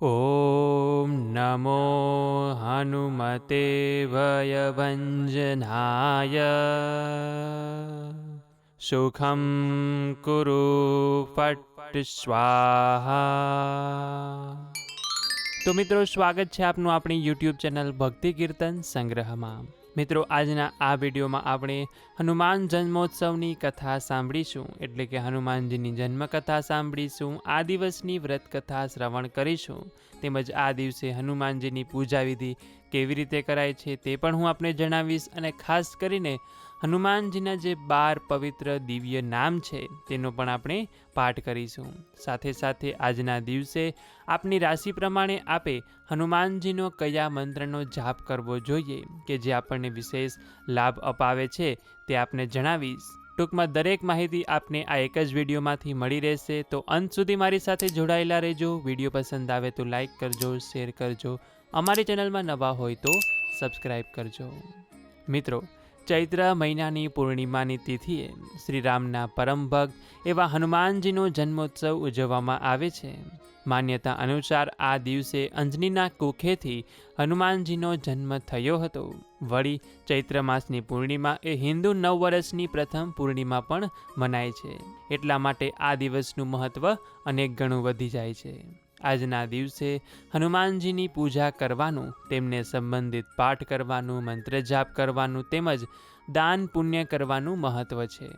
ॐ नमो हनुमते भयभञ्जनाय सुखं कुरु ફટ સ્વાહા તો મિત્રો સ્વાગત છે આપનું આપણી યુટ્યુબ ચેનલ ભક્તિ કીર્તન સંગ્રહમાં મિત્રો, આજના આ વિડીયોમાં આપણે હનુમાન જન્મોત્સવની કથા સાંભળીશું. એટલે કે હનુમાનજીની જન્મકથા સાંભળીશું, આ દિવસની વ્રત કથા શ્રવણ કરીશું. તેમજ આ દિવસે હનુમાનજીની પૂજા વિધિ કેવી રીતે કરાય છે તે પણ હું આપને જણાવીશ અને ખાસ કરીને હનુમાનજીના જે બાર પવિત્ર દિવ્ય નામ છે, તેનો પણ આપણે પાઠ કરીશું. સાથે સાથે આજના દિવસે આપની રાશિ પ્રમાણે આપે હનુમાનજીનો કયા મંત્રનો જાપ કરવો જોઈએ કે જે આપણને વિશેષ લાભ અપાવે છે તે આપને જણાવીશ. ટૂંકમાં દરેક માહિતી આપને આ એક જ વિડીયોમાંથી મળી રહેશે, તો અંત સુધી મારી સાથે જોડાયેલા રહેજો. વીડિયો પસંદ આવે તો લાઇક કરજો, શેર કરજો. અમારી ચેનલમાં નવા હોય તો સબસ્ક્રાઈબ કરજો. મિત્રો ચૈત્ર મહિનાની પૂર્ણિમાની તિથિએ શ્રીરામના પરમ ભક્ત એવા હનુમાનજીનો જન્મોત્સવ ઉજવવામાં આવે છે. માન્યતા અનુસાર આ દિવસે અંજનીના કુખેથી હનુમાનજીનો જન્મ થયો હતો. વળી ચૈત્ર માસની પૂર્ણિમા એ હિન્દુ નવ વર્ષની પ્રથમ પૂર્ણિમા પણ મનાય છે. એટલા માટે આ દિવસનું મહત્ત્વ અનેક ગણું વધી જાય છે. આજના દિવસે હનુમાનજીની પૂજા કરવાનું, તેમને સંબંધિત પાઠ કરવાનું મંત્ર જાપ કરવાનું તેમજ દાન પુણ્ય કરવાનું મહત્ત્વ છે.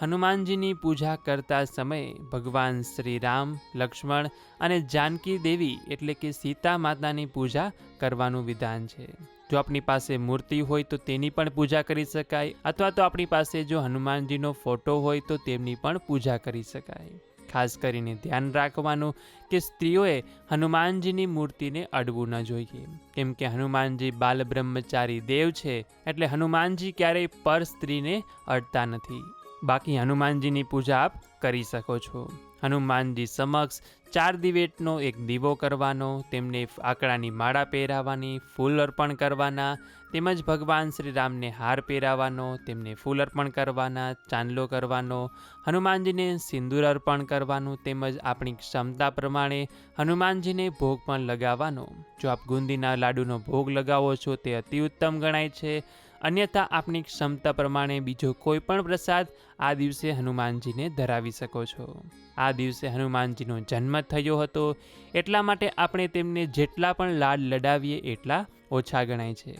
હનુમાનજીની પૂજા કરતા સમયે ભગવાન શ્રી રામ લક્ષ્મણ અને જાનકી દેવી એટલે કે સીતા માતાની પૂજા કરવાનું વિધાન છે. જો આપણી પાસે મૂર્તિ હોય તો તેની પણ પૂજા કરી શકાય અથવા તો આપણી પાસે જો હનુમાનજીનો ફોટો હોય તો તેમની પણ પૂજા કરી શકાય. ખાસ કરીને ધ્યાન રાખવાનું કે સ્ત્રીઓએ હનુમાનજીની મૂર્તિને અડવું ન જોઈએ. કેમ કે હનુમાનજી બાલ બ્રહ્મચારી દેવ છે, એટલે હનુમાનજી ક્યારેય પર સ્ત્રીને અડતા નથી. બાકી હનુમાનજીની પૂજા આપ કરી શકો છો. હનુમાનજી સમક્ષ ચાર દિવેટનો એક દીવો કરવાનો, તેમને આંકડાની માળા પહેરાવવાની, ફૂલ અર્પણ કરવાના, તેમજ ભગવાન શ્રી રામને હાર પહેરાવવાનો, તેમને ફૂલ અર્પણ કરવાના, ચાંદલો કરવાનો, હનુમાનજીને સિંદૂર અર્પણ કરવાનું, તેમજ આપણી ક્ષમતા પ્રમાણે હનુમાનજીને ભોગ પણ લગાવવાનો. જો આપ ગુંદીના લાડુનો ભોગ લગાવો છો, તે અતિ ઉત્તમ ગણાય છે. અન્યથા આપની ક્ષમતા પ્રમાણે બીજો કોઈ પણ પ્રસાદ આ દિવસે હનુમાનજીને ધરાવી શકો છો. આ દિવસે હનુમાનજીનો જન્મ થયો હતો, એટલા માટે આપણે તેમને જેટલા પણ લાડ લડાવીએ એટલા ઓછા ગણાય છે.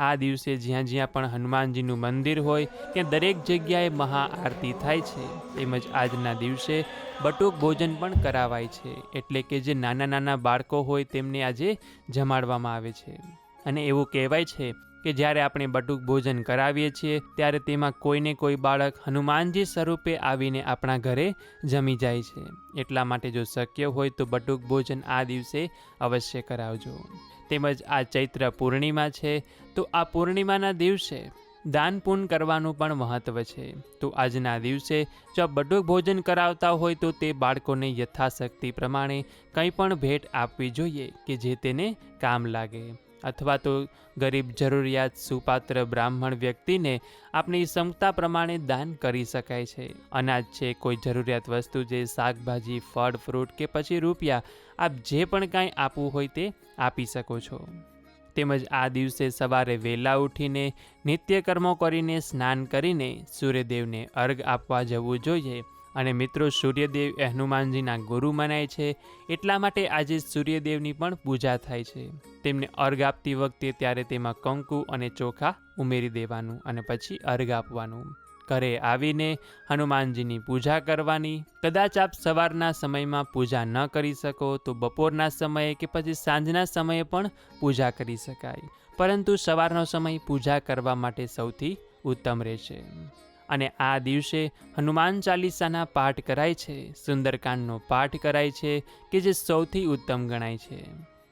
આ દિવસે જ્યાં જ્યાં પણ હનુમાનજીનું મંદિર હોય, ત્યાં દરેક જગ્યાએ મહાઆરતી થાય છે. તેમજ આજના દિવસે બટુક ભોજન પણ કરાવાય છે, એટલે કે જે નાના નાના બાળકો હોય તેમને આજે જમાડવામાં આવે છે. અને એવું કહેવાય છે કે જ્યારે આપણે બટુક ભોજન કરાવીએ છીએ, ત્યારે તેમાં કોઈને કોઈ બાળક હનુમાનજી સ્વરૂપે આવીને આપણા ઘરે જમી જાય છે. એટલા માટે જો શક્ય હોય તો બટુક ભોજન આ દિવસે અવશ્ય કરાવજો. તેમજ આ ચૈત્ર પૂર્ણિમા છે, તો આ પૂર્ણિમાના દિવસે દાન પૂન કરવાનું પણ મહત્ત્વ છે. તો આજના દિવસે જો બટુક ભોજન કરાવતા હોય તો તે બાળકોને યથાશક્તિ પ્રમાણે કંઈ પણ ભેટ આપવી જોઈએ કે જે તેને કામ લાગે. અથવા તો ગરીબ જરૂરિયાત સુપાત્ર બ્રાહ્મણ વ્યક્તિને આપણી ક્ષમતા પ્રમાણે દાન કરી શકાય છે. અનાજ છે, કોઈ જરૂરિયાત વસ્તુ જે શાકભાજી, ફળ, ફ્રૂટ કે પછી રૂપિયા આપ જે પણ કાંઈ આપવું હોય તે આપી શકો છો. તેમજ આ દિવસે સવારે વહેલા ઉઠીને નિત્યકર્મો કરીને સ્નાન કરીને સૂર્યદેવને અર્ઘ આપવા જવું જોઈએ. અને મિત્રો, સૂર્યદેવ એ હનુમાનજીના ગુરુ મનાય છે. એટલા માટે આજે સૂર્યદેવની પણ પૂજા થાય છે. તેમને અર્ઘ આપતી વખતે ત્યારે તેમાં કંકુ અને ચોખા ઉમેરી દેવાનું અને પછી અર્ઘ આપવાનું. ઘરે આવીને હનુમાનજીની પૂજા કરવાની. કદાચ આપ સવારના સમયમાં પૂજા ન કરી શકો તો બપોરના સમયે કે પછી સાંજના સમયે પણ પૂજા કરી શકાય. પરંતુ સવારનો સમય પૂજા કરવા માટે સૌથી ઉત્તમ રહેશે. અને આ દિવસે હનુમાન ચાલીસાના પાઠ કરાય છે, સુંદરકાંડનો પાઠ કરાય છે, કે જે સૌથી ઉત્તમ ગણાય છે.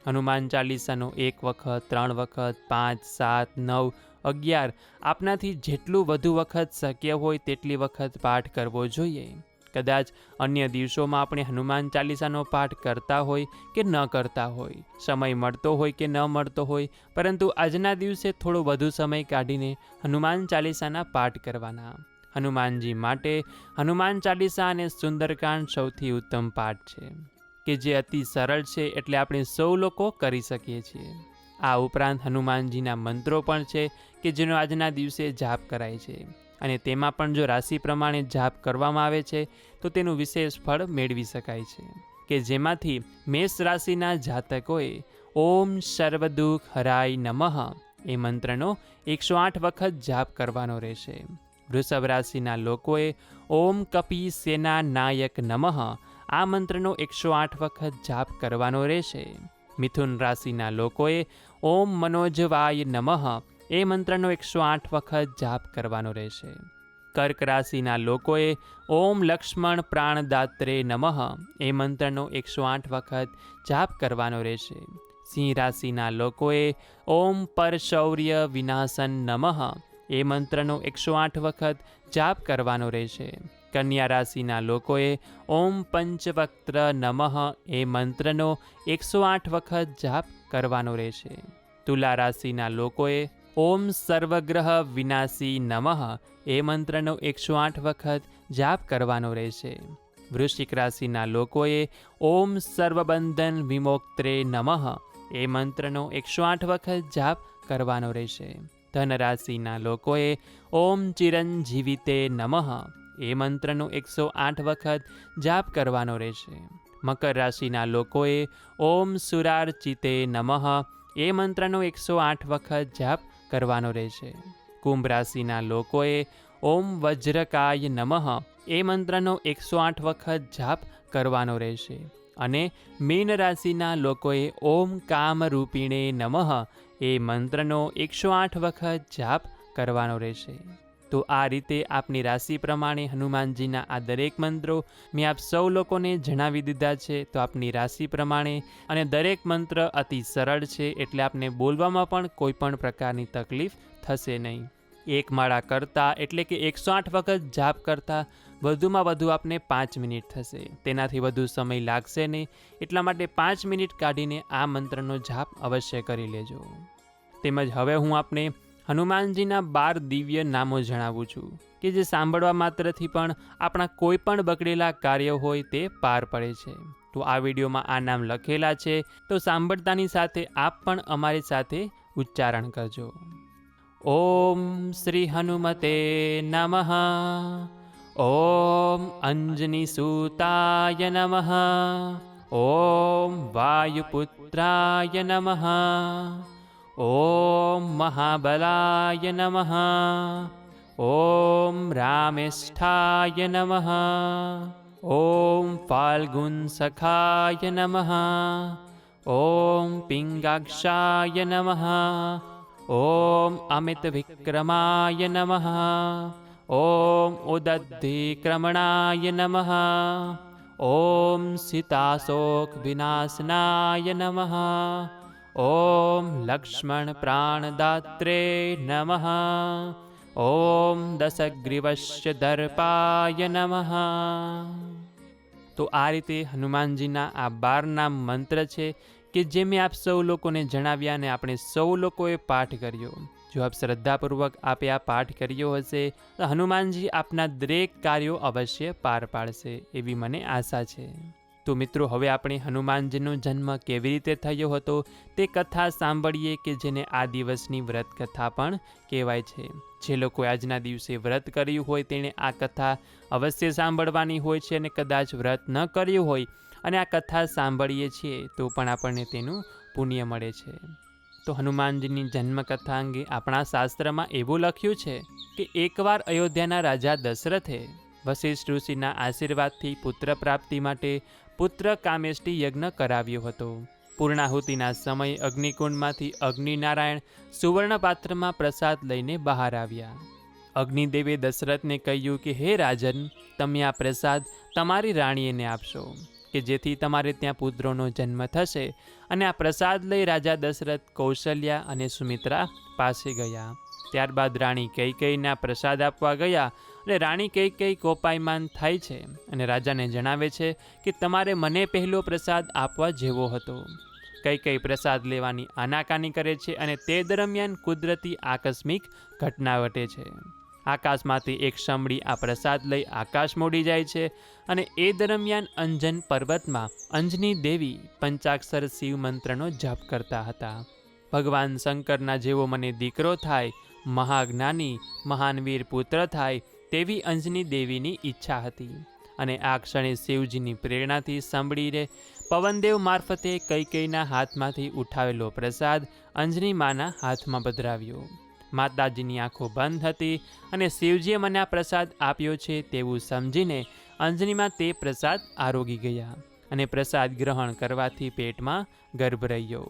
હનુમાન ચાલીસાનો એક વખત, ત્રણ વખત, પાંચ, સાત, નવ, અગિયાર, આપનાથી જેટલું વધુ વખત શક્ય હોય તેટલી વખત પાઠ કરવો જોઈએ. કદાચ અન્ય દિવસોમાં આપણે હનુમાન ચાલીસાનો પાઠ કરતા હોય કે ન કરતા હોય. સમય મળતો હોય કે ન મળતો હોય, પરંતુ આજના દિવસે થોડો વધુ સમય કાઢીને હનુમાન ચાલીસાના પાઠ કરવાના. હનુમાનજી માટે હનુમાન ચાલીસા અને સુંદરકાંડ સૌથી ઉત્તમ પાઠ છે, કે જે અતિ સરળ છે એટલે આપણે સૌ લોકો કરી શકીએ છીએ. આ ઉપરાંત હનુમાનજીના મંત્રો પણ છે કે જેનો આજના દિવસે જાપ કરાય છે. અને તેમાં પણ જો રાશિ પ્રમાણે જાપ કરવામાં આવે છે, તો તેનું વિશેષ ફળ મેળવી શકાય છે. કે જેમાંથી મેષ રાશિના જાતકોએ ઓમ સર્વદુઃખ હરાય નમઃ એ મંત્રનો એકસો આઠ વખત જાપ કરવાનો રહેશે. વૃષભ રાશિના લોકોએ ઓમ કપી સેના નાયક નમઃ આ મંત્રનો એકસો આઠ વખત જાપ કરવાનો રહેશે. મિથુન રાશિના લોકોએ ઓમ મનોજવાય નમઃ એ મંત્રનો એકસો આઠ વખત જાપ કરવાનો રહેશે. કર્ક રાશિના લોકોએ ઓમ લક્ષ્મણ પ્રાણદાત્રે નમઃ એ મંત્રનો એકસો આઠ વખત જાપ કરવાનો રહેશે. સિંહ રાશિના લોકોએ ઓમ પરશૌર્ય વિનાશન નમઃ એ મંત્રનો એકસો આઠ વખત જાપ કરવાનો રહેશે. કન્યા રાશિના લોકોએ ઓમ પંચવક્ત્ર નમઃ એ મંત્રનો એકસો આઠ વખત જાપ કરવાનો રહેશે. તુલા રાશિના લોકોએ ઓમ સર્વગ્રહ વિનાશી નમઃ એ મંત્રનો એકસો આઠ વખત જાપ કરવાનો રહેશે. વૃશ્ચિક રાશિના લોકોએ ઓમ સર્વબંધન વિમોક્ત્રે નમઃ એ મંત્રનો એકસો આઠ વખત જાપ કરવાનો રહેશે. ધન રાશિના લોકોએ ઓમ ચિરંજીવિતે નમઃ એ મંત્રનો એકસો આઠ વખત જાપ કરવાનો રહેશે. મકર રાશિના લોકોએ ઓમ સુરાર્ચિતે નમઃ એ મંત્રનો એકસો આઠ વખત જાપ કરવાનો રહેશે. કુંભ રાશિના લોકોએ ઓમ વજ્રકાય નમઃ એ મંત્રનો એકસો આઠ વખત જાપ કરવાનો રહેશે. અને મીન રાશિના લોકોએ ઓમ કામરૂપિણે નમઃ એ મંત્રનો એકસો આઠ વખત જાપ કરવાનો રહેશે. તો આ રીતે આપની રાશિ પ્રમાણે હનુમાનજીના આ દરેક મંત્રો મેં આપ સૌ લોકોને જણાવી દીધા છે. તો આપની રાશિ પ્રમાણે અને દરેક મંત્ર અતિ સરળ છે એટલે આપને બોલવામાં પણ કોઈ પણ પ્રકારની તકલીફ થશે નહીં. એક માળા કરતાં એટલે કે એકસો આઠ વખત જાપ કરતા વધુમાં વધુ આપને પાંચ મિનિટ થશે. તેનાથી વધુ સમય લાગશે નહીં. એટલા માટે પાંચ મિનિટ કાઢીને આ મંત્રનો જાપ અવશ્ય કરી લેજો. તેમજ હવે હું આપને હનુમાનજીના બાર દિવ્ય નામો જણાવું છું કે જે સાંભળવા માત્રથી પણ આપણા કોઈ પણ બગડેલા કાર્ય હોય તે પાર પડે છે. તો આ વિડીયોમાં આ નામ લખેલા છે, તો સાંભળતાની સાથે આપ પણ અમારી સાથે ઉચ્ચારણ કરજો. ઓમ શ્રી હનુમતે નમઃ. ઓમ અંજની સૂતાય નમઃ. ઓમ વાયુપુત્રાય નમઃ. ॐ महाबलाय नमः। ॐ रामेष्ठाय नमः। ॐ फाल्गुंसखाय नमः। ॐ पिङ्गाक्षाय नमः। ॐ अमितविक्रमाय नमः। ॐ उदद्धिक्रमणाय नमः। ॐ सिताशोकविनाशनाय नमः। લક્ષ્મણ પ્રાણદાત્રે નમઃ ઓમ દશગ્રીવશ્ય દર્પાય નમઃ તો આ રીતે હનુમાનજીના આ બાર નામ મંત્ર છે કે જે મેં આપ સૌ લોકોને જણાવ્યા અને આપણે સૌ લોકોએ પાઠ કર્યો. જો આપ શ્રદ્ધાપૂર્વક આપે આ પાઠ કર્યો હશે, તો હનુમાનજી આપના દરેક કાર્યો અવશ્ય પાર પાડશે એવી મને આશા છે. તો મિત્રો, હવે આપણે હનુમાનજીનો જન્મ કેવી રીતે થયો હતો તે કથા સાંભળીએ કે જેને આ દિવસની વ્રત કથા પણ કહેવાય છે. જે લોકો આજના દિવસે વ્રત કર્યું હોય તેણે આ કથા અવશ્ય સાંભળવાની હોય છે અને કદાચ વ્રત ન કર્યું હોય અને આ કથા સાંભળીએ છીએ તો પણ આપણને તેનું પુણ્ય મળે છે. તો હનુમાનજીની જન્મકથા અંગે આપણા શાસ્ત્રમાં એવું લખ્યું છે કે એકવાર અયોધ્યાના રાજા દશરથે વશિષ્ઠ ઋષિના આશીર્વાદથી પુત્ર પ્રાપ્તિ માટે પુત્ર કામેષ્ટી યજ્ઞ કરાવ્યો હતો. પૂર્ણાહુતિના સમયે અગ્નિકુંડમાંથી અગ્નિનારાયણ સુવર્ણપાત્રમાં પ્રસાદ લઈને બહાર આવ્યા. અગ્નિદેવે દશરથને કહ્યું કે, હે રાજન, તમે આ પ્રસાદ તમારી રાણીને આપશો, કે જેથી તમારે ત્યાં પુત્રોનો જન્મ થશે. અને આ પ્રસાદ લઈ રાજા દશરથ કૌશલ્યા અને સુમિત્રા પાસે ગયા. ત્યારબાદ રાણી કઈ કઈના પ્રસાદ આપવા ગયા અને રાણી કઈ કઈ કોપાયમાન થાય છે અને રાજાને જણાવે છે કે તમારે મને પહેલો પ્રસાદ આપવા જેવો હતો. કઈ કઈ પ્રસાદ લેવાની આનાકાની કરે છે અને તે દરમિયાન કુદરતી આકસ્મિક ઘટના વટે છે. આકાશમાંથી એક શમડી આ પ્રસાદ લઈ આકાશ મોડી જાય છે અને એ દરમિયાન અંજન પર્વતમાં અંજની દેવી પંચાક્ષર શિવ મંત્રનો જપ કરતા હતા. ભગવાન શંકરના જેવો મને દીકરો થાય, મહાજ્ઞાની, મહાનવીર પુત્ર થાય તેવી અંજની દેવીની ઈચ્છા હતી અને આ ક્ષણે શિવજીની પ્રેરણાથી સાંભળીને પવનદેવ મારફતે કૈકેયના હાથમાંથી ઉઠાવેલો પ્રસાદ અંજની માના હાથમાં પધરાવ્યો. માતાજીની આંખો બંધ હતી અને શિવજીએ મને આ પ્રસાદ આપ્યો છે તેવું સમજીને અંજનીમાં તે પ્રસાદ આરોગી ગયા અને પ્રસાદ ગ્રહણ કરવાથી પેટમાં ગર્ભ રહ્યો.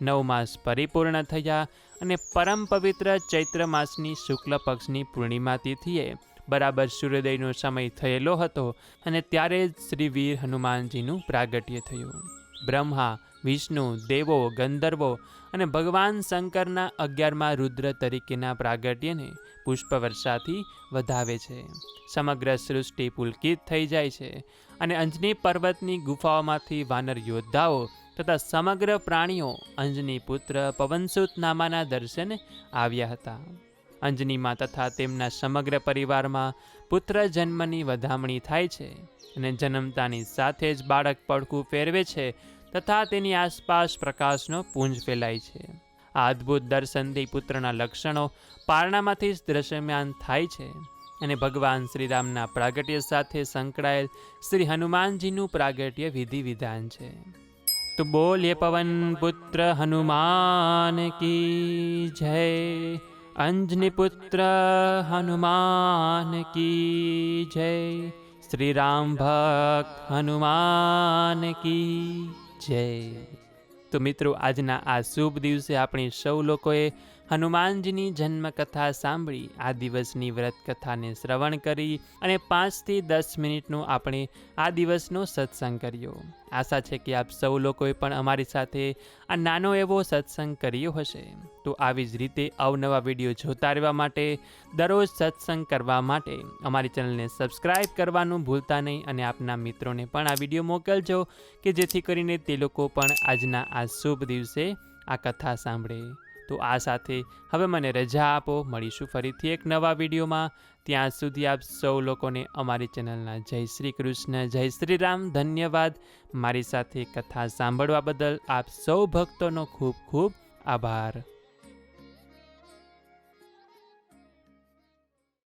નવ માસ પરિપૂર્ણ થયા અને પરમ પવિત્ર ચૈત્ર માસની શુક્લ પક્ષની પૂર્ણિમા તિથિએ બરાબર સૂર્યોદયનો સમય થયેલો હતો અને ત્યારે જ શ્રી વીર હનુમાનજીનું પ્રાગટ્ય થયું. બ્રહ્મા, વિષ્ણુ, દેવો, ગંધર્વો અને ભગવાન શંકરના અગિયારમાં રુદ્ર તરીકેના પ્રાગટ્યને પુષ્પવર્ષાથી વધાવે છે. સમગ્ર સૃષ્ટિ પુલકિત થઈ જાય છે અને અંજની પર્વતની ગુફાઓમાંથી વાનર યોદ્ધાઓ તથા સમગ્ર પ્રાણીઓ અંજની પુત્ર પવનસુત નામાના દર્શને આવ્યા હતા. અંજનીમાં તથા તેમના સમગ્ર પરિવારમાં પુત્ર જન્મની વધામણી થાય છે અને જન્મતાની સાથે જ બાળક પડખું ફેરવે છે તથા તેની આસપાસ પ્રકાશનો પૂંજ ફેલાય છે. આ અદ્ભુત દર્શનથી પુત્રના લક્ષણો પારણામાંથી જ દ્રશ્યમાન થાય છે અને ભગવાન શ્રીરામના પ્રાગટ્ય સાથે સંકળાયેલ શ્રી હનુમાનજીનું પ્રાગટ્ય વિધિ વિધાન છે. તો બોલીએ પવન પુત્ર હનુમાન કી જય. અંજની પુત્ર હનુમાન કી જય શ્રી રામ ભક્ત હનુમાન કી જય તો મિત્રો આજના આ શુભ દિવસે આપણે સૌ લોકોએ હનુમાનજીની જન્મકથા સાંભળી, આ દિવસની વ્રત કથાને શ્રવણ કરી અને પાંચથી દસ મિનિટનો આપણે આ દિવસનો સત્સંગ કર્યો. આશા છે કે આપ સૌ લોકોએ પણ અમારી સાથે આ નાનો એવો સત્સંગ કર્યો હશે. તો આવી જ રીતે અવનવા વીડિયો જોતા રહેવા માટે, દરરોજ સત્સંગ કરવા માટે અમારી ચેનલને સબસ્ક્રાઈબ કરવાનું ભૂલતા નહીં અને આપના મિત્રોને પણ આ વીડિયો મોકલજો કે જેથી કરીને તે લોકો પણ આજના આ શુભ દિવસે આ કથા સાંભળે. તો આ સાથે હવે મને રજા આપો. મળીશું ફરીથી એક નવા વિડીયોમાં. ત્યાં સુધી આપ સૌ લોકોને અમારી ચેનલના જય શ્રી કૃષ્ણ, જય શ્રી રામ, ધન્યવાદ. મારી સાથે કથા સાંભળવા બદલ આપ સૌ ભક્તોનો ખૂબ ખૂબ આભાર.